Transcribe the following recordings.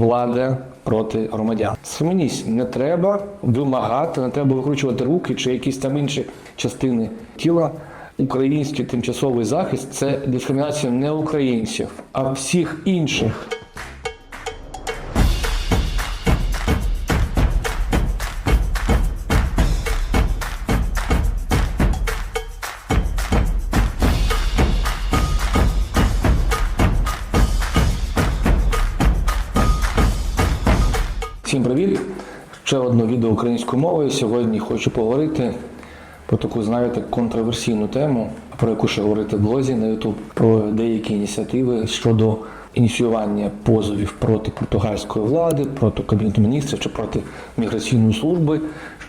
влада проти громадян. Схаменісь, не треба вимагати, не треба викручувати руки чи якісь там інші частини тіла. Український тимчасовий захист це дискримінація не українців, а всіх інших. Всім привіт! Ще одне відео українською мовою. Сьогодні хочу поговорити про таку, знаєте, контроверсійну тему, про яку ще говорити в блозі на YouTube, про деякі ініціативи щодо ініціювання позовів проти португальської влади, проти Кабінету міністрів чи проти міграційної служби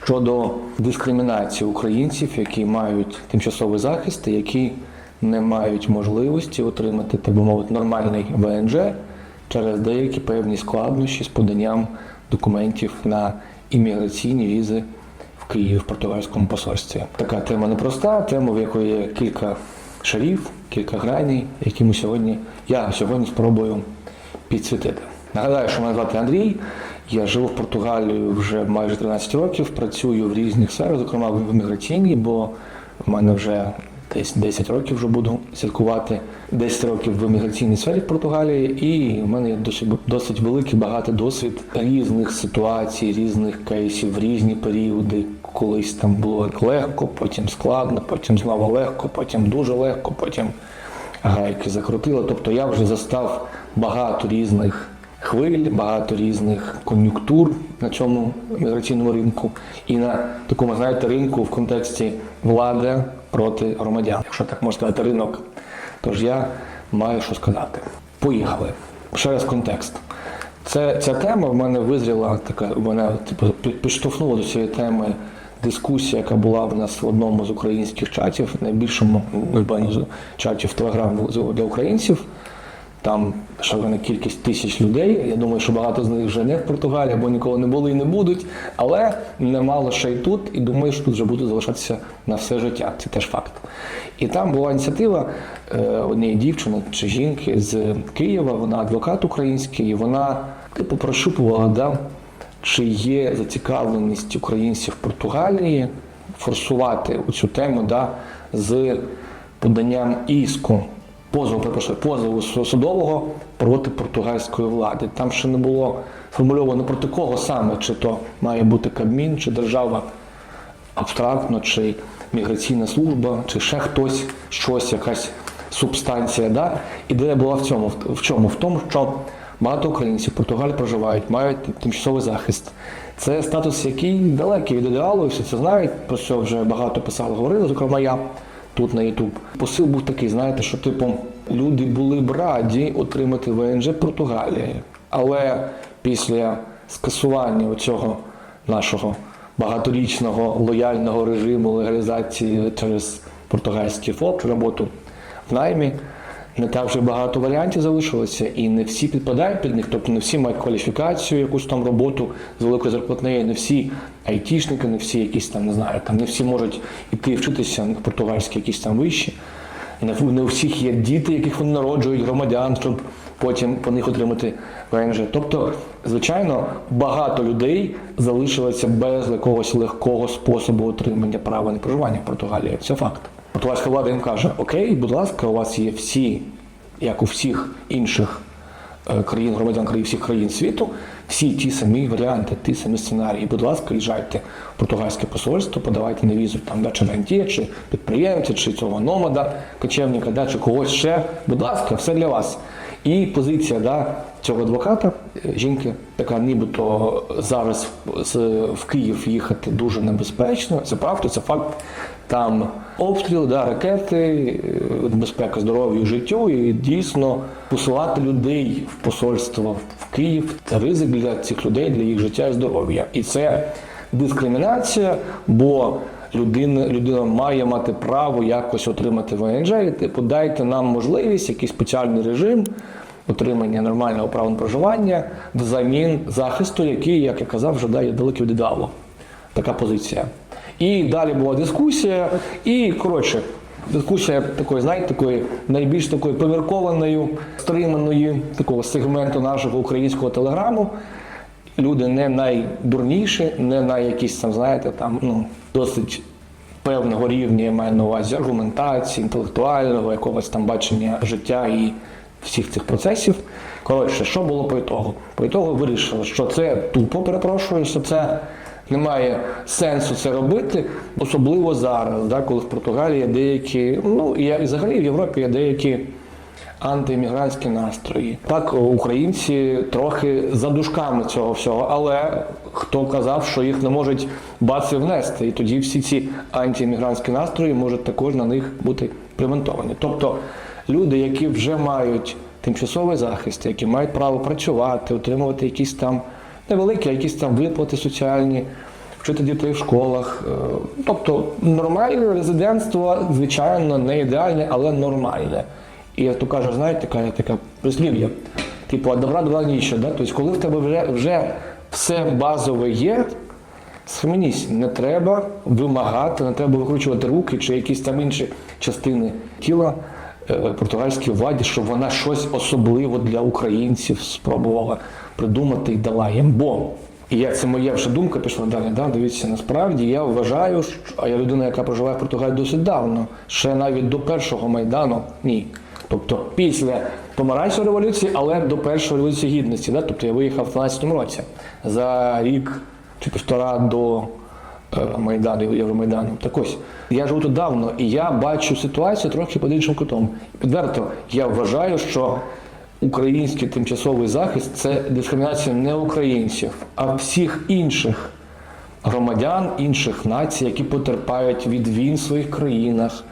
щодо дискримінації українців, які мають тимчасовий захист, які не мають можливості отримати, так би мовити, нормальний ВНЖ через деякі певні складнощі з поданням документів на імміграційні візи в Києві в португальському посольстві. Така тема непроста, тема, в якої є кілька шарів, кілька граней, які ми сьогодні, я сьогодні спробую підсвітити. Нагадаю, що мене звати Андрій. Я живу в Португалії вже майже 13 років, працюю в різних сферах, зокрема в імміграційній, бо в мене вже десь 10 років вже буду святкувати 10 років в імміграційній сфері в Португалії, і в мене досить, досить великий багатий досвід різних ситуацій, різних кейсів, різні періоди. Колись там було легко, потім складно, потім знову легко, потім дуже легко, потім гайки закрутили. Тобто я вже застав багато різних хвиль, багато різних кон'юнктур на цьому міграційному ринку і на такому, знаєте, ринку в контексті влади проти громадян. Якщо так можна сказати, ринок. Тож я маю що сказати. Поїхали. Ще раз контекст. Це, ця тема в мене визріла, така, мене типу, під- підштовхнула до цієї теми дискусія, яка була в нас в одному з українських чатів, найбільшому чатів Телеграм для українців. Там шалена кількість тисяч людей. Я думаю, що багато з них вже не в Португалії, або ніколи не були і не будуть. Але немало ще й тут, і думаю, що тут вже будуть залишатися на все життя. Це теж факт. І там була ініціатива е, однієї дівчини чи жінки з Києва, вона адвокат український, і вона типу прощупувала, да, чи є зацікавленість українців в Португалії форсувати цю тему да, з поданням іску позову, перепрошую, позову судового проти португальської влади. Там ще не було сформульовано проти кого саме, чи то має бути Кабмін, чи держава абстрактно, чи міграційна служба, чи ще хтось, щось, якась субстанція. Да? Ідея була в цьому, в чому? В тому, що багато українців в Португалії проживають, мають тимчасовий захист. Це статус, який далекий від ідеалу, і всі це знають, про це вже багато писали, говорили, зокрема я тут на Ютуб. Посил був такий, знаєте, що типу люди були б раді отримати ВНЖ Португалії. Але після скасування цього нашого багаторічного лояльного режиму легалізації через португальський ФОП, роботу в наймі, не так вже багато варіантів залишилося, і не всі підпадають під них, тобто не всі мають кваліфікацію, якусь там роботу з великою зарплатнею, не всі айтішники, не всі якісь там, не знаю, там не всі можуть іти вчитися на португальські якісь там вищі. Не у всіх є діти, яких вони народжують, громадян, щоб потім по них отримати ВНЖ. Тобто, звичайно, багато людей залишилося без якогось легкого способу отримання права на проживання в Португалії. Це факт. Португальська влада їм каже: Окей, будь ласка, у вас є всі, як у всіх інших е, країн, громадян країн всіх країн світу, всі ті самі варіанти, ті самі сценарії. Будь ласка, їжджайте в португальське посольство, подавайте на візу там, да, чи рантія, чи підприємця, чи цього номада, кочевника, да, чи когось ще. Будь ласка, все для вас. І позиція да, цього адвоката, е, жінки, така нібито зараз в Київ їхати дуже небезпечно. Це правда, це факт. Там обстріл, да, ракети, е, небезпека здоров'ю, життю, і дійсно посилати людей в посольство в Київ це ризик для цих людей, для їх життя і здоров'я. І це дискримінація, бо людина, людина має мати право якось отримати ВНЖ. І типу, дайте нам можливість, якийсь спеціальний режим отримання нормального права на проживання взамін захисту, який, як я казав, вже дає далеко від ідеалу. Така позиція. І далі була дискусія, і коротше, дискусія такої, знаєте, такої найбільш такої поміркованою, стриманої такого сегменту нашого українського телеграму. Люди не найдурніші, не на якісь там, знаєте, там ну досить певного рівня я маю на увазі аргументації, інтелектуального, якогось там бачення життя і всіх цих процесів. Коротше, що було по ітогу? По ітогу вирішили, що це тупо, перепрошую, що це немає сенсу це робити, особливо зараз, да, коли в Португалії деякі, ну і взагалі в Європі є деякі антиіммігрантські настрої. Так, українці трохи за дужками цього всього, але хто казав, що їх не можуть баці внести, і тоді всі ці антиіммігрантські настрої можуть також на них бути приментовані. Тобто люди, які вже мають тимчасовий захист, які мають право працювати, отримувати якісь там невеликі, якісь там виплати соціальні. Вчити дітей в школах, Е, тобто нормальне резидентство, звичайно, не ідеальне, але нормальне. І як то каже, знаєте, така, така прислів'я, типу, а добра добра ніщо. Да? Тобто, коли в тебе вже, вже все базове є, схаменісь, не треба вимагати, не треба викручувати руки чи якісь там інші частини тіла е, португальській владі, щоб вона щось особливе для українців спробувала придумати і дала їм. Бо і я це моя вже думка пішла далі. Да? Дивіться, насправді я вважаю, що а я людина, яка проживає в Португалії досить давно, ще навіть до першого майдану ні. Тобто після помаранчевої революції, але до першої революції гідності. Да? Тобто я виїхав в 12-му році за рік чи півтора до е, Майдану, Євромайдану. Так ось, я живу тут давно, і я бачу ситуацію трохи під іншим кутом. Підверто, я вважаю, що український тимчасовий захист це дискримінація не українців, а всіх інших громадян інших націй, які потерпають від війн в своїх країнах,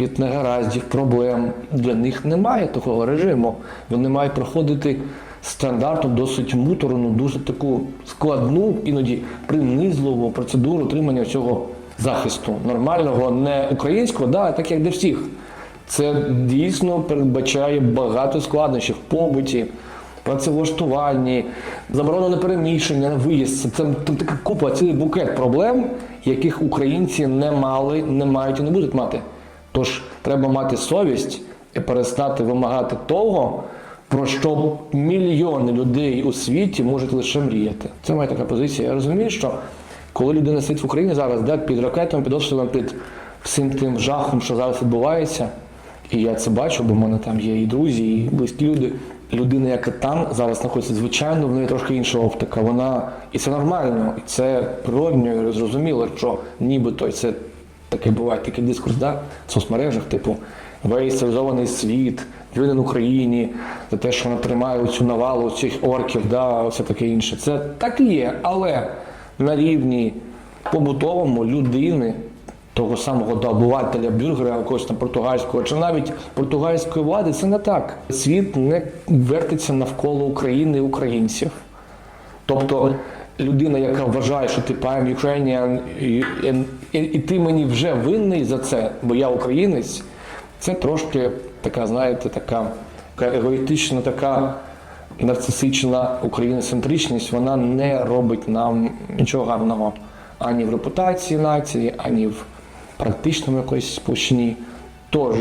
від негараздів, проблем. Для них немає такого режиму. Вони мають проходити стандартну, досить муторну, дуже таку складну, іноді принизливу процедуру отримання цього захисту нормального, не українського, да, так як для всіх. Це дійсно передбачає багато складнощів в побуті, працевлаштуванні, заборона на переміщення, виїзд. Це, це така купа, цілий букет проблем, яких українці не мали, не мають і не будуть мати. Тож треба мати совість і перестати вимагати того, про що мільйони людей у світі можуть лише мріяти. Це моя така позиція. Я розумію, що коли людина сидить в Україні зараз, да, під ракетами, під обстрілом, під всім тим жахом, що зараз відбувається, і я це бачу, бо в мене там є і друзі, і близькі люди. Людина, яка там зараз знаходиться, звичайно, в неї трошки інша оптика. Вона і це нормально, і це природньо, і зрозуміло, що нібито це таке буває, такий дискурс, да, в соцмережах, типу, весь цивілізований світ, винен Україні, за те, що вона тримає цю навалу цих орків, да, все таке інше. Це так і є, але на рівні побутовому людини, того самого да, обивателя бюргера, якогось там португальського, чи навіть португальської влади, це не так. Світ не вертиться навколо України і українців. Тобто людина, яка вважає, що ти I'm Ukrainian, і, і ти мені вже винний за це, бо я українець, це трошки така, знаєте, така, така егоїстична, така нарцисична україноцентричність, вона не робить нам нічого гарного ані в репутації нації, ані в практичному якоїсь площині. Тож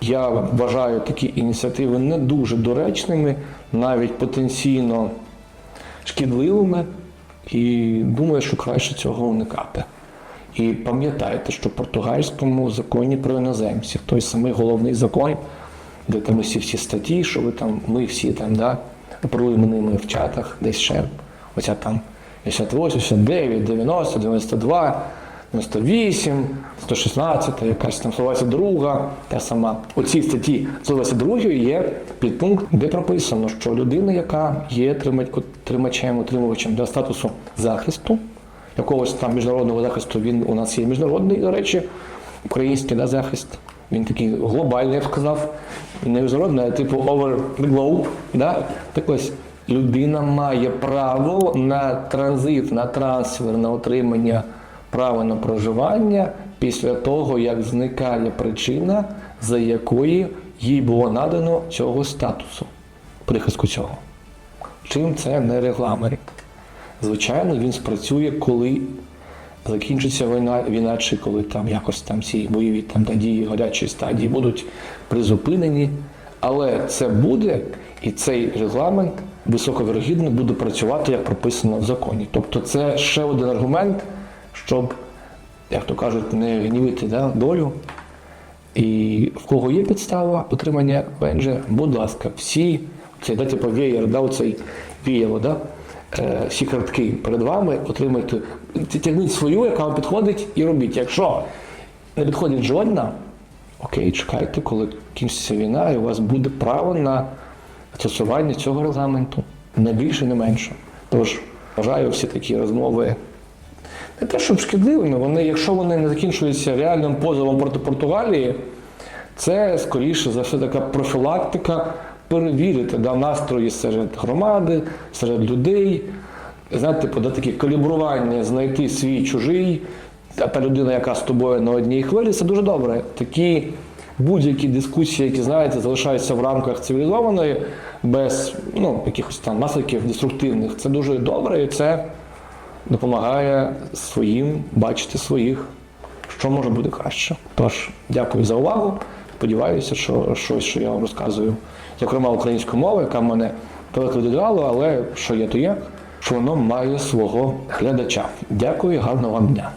я вважаю такі ініціативи не дуже доречними, навіть потенційно шкідливими, і думаю, що краще цього уникати. І пам'ятайте, що в португальському законі про іноземців, той самий головний закон, де там усі всі статті, що ви там, ми всі там, да, оперуємо ними в чатах, десь ще, оця там 68, 69, 90, 92, 98, 116, якась там 122, та сама. У цій статті 122 є підпункт, де прописано, що людина, яка є трима- тримачем, отримувачем для статусу захисту, якогось там міжнародного захисту, він у нас є міжнародний, до речі, український да, захист. Він такий глобальний, я б сказав, не міжнародний, а типу over the globe. Да? Так ось людина має право на транзит, на трансфер, на отримання права на проживання після того, як зникає причина, за якої їй було надано цього статусу, прихистку цього. Чим це не регламент? Звичайно, він спрацює, коли закінчиться війна, війна, чи коли там якось там ці бойові там та дії гарячої стадії будуть призупинені. Але це буде, і цей регламент високовірогідно буде працювати, як прописано в законі. Тобто, це ще один аргумент, щоб, як то кажуть, не гнівити да, долю. І в кого є підстава отримання ВНЖ, будь ласка, всі, це дайте по веєр, да, оцей віяло, да, всі картки перед вами отримайте, тягніть свою, яка вам підходить, і робіть. Якщо не підходить жодна, окей, чекайте, коли кінчиться війна, і у вас буде право на застосування цього регламенту. Не більше, не менше. Тож вважаю всі такі розмови не те, щоб шкідливими, вони, якщо вони не закінчуються реальним позовом проти Португалії, це скоріше за все така профілактика перевірити да, настрої серед громади, серед людей. Знаєте, да, такі калібрування, знайти свій чужий, а та людина, яка з тобою на одній хвилі, це дуже добре. Такі будь-які дискусії, які знаєте, залишаються в рамках цивілізованої, без ну, якихось там наслідків деструктивних, це дуже добре і це допомагає своїм бачити своїх, що може бути краще. Тож, дякую за увагу. Сподіваюся, що щось, що я вам розказую, зокрема українською мовою, яка мене перекладала, але що є, то є, що воно має свого глядача. Дякую, гарного вам дня.